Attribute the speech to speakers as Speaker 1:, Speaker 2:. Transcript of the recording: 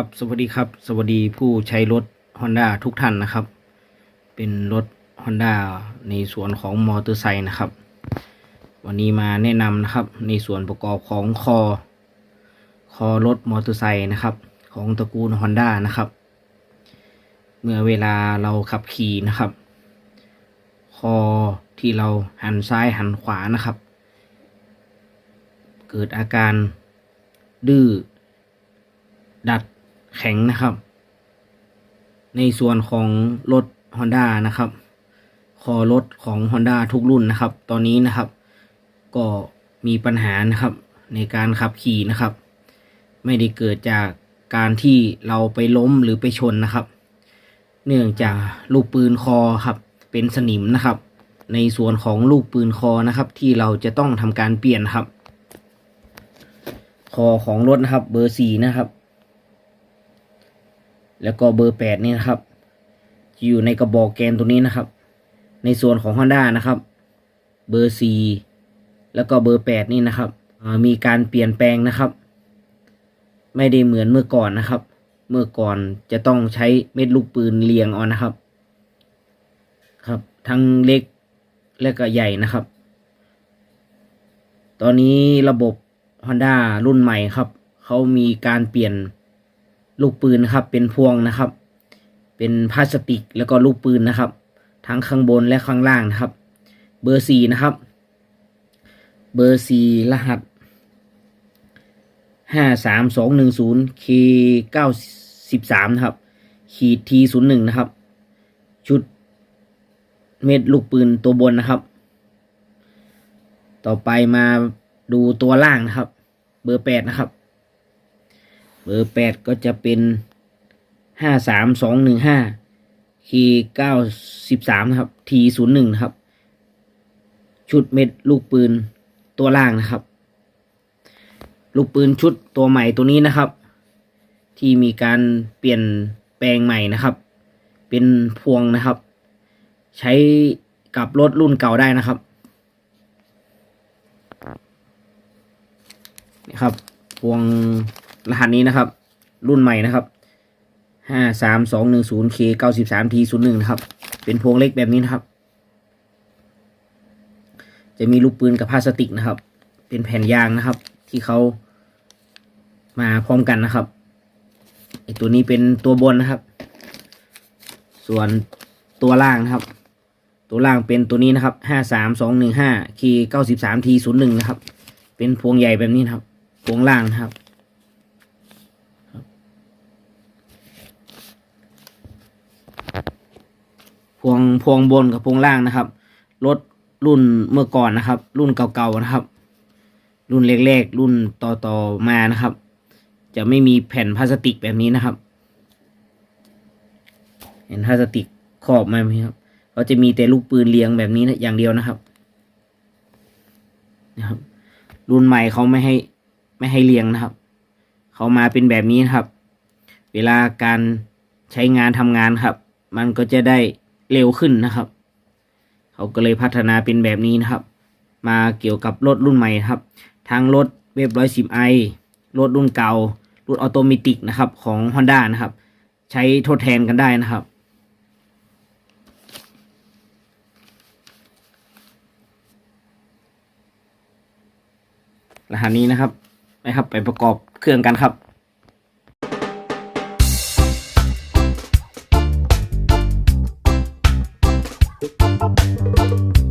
Speaker 1: กับสวัสดีครับ สวัสดีผู้ใช้รถ Honda ทุกท่านนะครับ เป็นรถ Honda ในส่วนของมอเตอร์ไซค์นะครับ วันนี้มาแนะนำนะครับ ในส่วนประกอบของคอ คอรถมอเตอร์ไซค์นะครับ ของตระกูล Honda นะครับ เมื่อเวลาเราขับขี่นะครับ คอที่เราหันซ้ายหันขวานะครับ เกิดอาการดื้อดัด แข็งนะครับ ในส่วนของรถ Honda นะครับ คอรถของ Honda ทุกรุ่นนะครับ ตอนนี้นะครับ ก็มีปัญหานะครับ ในการขับขี่นะครับ ไม่ได้เกิดจากการที่เราไปล้มหรือไปชนนะครับ เนื่องจากลูกปืนคอครับเป็นสนิมนะครับ ในส่วนของลูกปืนคอนะครับ ที่เราจะต้องทำการเปลี่ยนครับ คอของรถนะครับเบอร์สี่นะครับ แล้วก็เบอร์แปดนี่นะครับจะอยู่ในกระบอกแกนตัวนี้นะครับ ในส่วนของ Honda นะครับ เบอร์สี่แล้วก็เบอร์แปดนี่นะครับมีการเปลี่ยนแปลงนะครับ ไม่ได้เหมือนเมื่อก่อนนะครับ เมื่อก่อนจะต้องใช้เม็ดลูกปืนเรียงเอานะครับ ครับ ทั้งเล็กและก็ใหญ่นะครับ ตอนนี้ระบบ Honda รุ่นใหม่ครับ เขามีการเปลี่ยน ลูกปืนนะครับ เป็นพวงนะครับ เป็นพลาสติกแล้วก็ลูกปืนนะครับ ทั้งข้างบนและข้างล่างนะครับ เบอร์สี่นะครับ เบอร์สี่รหัสห้าสามสองหนึ่งศูนย์เคเก้าสิบสามนะครับ ขีดทีศูนย์หนึ่งนะครับ ชุดเม็ดลูกปืนตัวบนนะครับ ต่อไปมาดูตัวล่างนะครับ เบอร์แปดนะครับ เบอร์แปดก็จะเป็นห้าสามสองหนึ่งห้าคีเก้าสิบสามนะครับทีศูนย์หนึ่งครับ ชุดเม็ดลูกปืนตัวล่างนะครับ ลูกปืนชุดตัวใหม่ตัวนี้นะครับ ที่มีการเปลี่ยนแปลงใหม่นะครับ เป็นพวงนะครับ ใช้กับรถรุ่นเก่าได้นะครับนี่ครับ พวง รหัสนี้นะครับ รุ่นใหม่นะครับห้าสามสองหนึ่งศูนย์เคเก้าสิบสามทีศูนย์หนึ่งนะครับ เป็นพวงเล็กแบบนี้นะครับ จะมีลูกปืนกับพลาสติกนะครับ เป็นแผ่นยางนะครับ ที่เขามาพร้อมกันนะครับไอตัวนี้เป็นตัวบนนะครับ ส่วนตัวล่างนะครับ ตัวล่างเป็นตัวนี้นะครับห้าสามสองหนึ่งห้าเคเก้าสิบสามทีศูนย์หนึ่งนะครับ เป็นพวงใหญ่แบบนี้นะครับ พวงล่างนะครับ วงพวงบนกับพวงล่างนะครับ รถรุ่นเมื่อก่อนนะครับ รุ่นเก่าๆนะครับ รุ่นแรกๆรุ่นต่อๆมานะครับ จะไม่มีแผ่นพลาสติกแบบนี้นะครับ เห็นพลาสติกครอบมาไหมครับเขาจะมีแต่ลูกปืนเรียงแบบนี้นะอย่างเดียวนะครับนะครับ รุ่นใหม่เขาไม่ให้ไม่ให้เรียงนะครับเขามาเป็นแบบนี้นะครับ เวลาการใช้งานทำงานครับ มันก็จะได้ เร็วขึ้นนะครับ เขาก็เลยพัฒนาเป็นแบบนี้นะครับ มาเกี่ยวกับรถรุ่นใหม่นะครับ ทั้งรถเวฟร้อยสิบไอรถรุ่นเก่ารถออโตเมติกนะครับของ Honda นะครับ ใช้ทดแทนกันได้นะครับรหัสนี้นะครับนะครับไปประกอบเครื่องกันครับ
Speaker 2: ค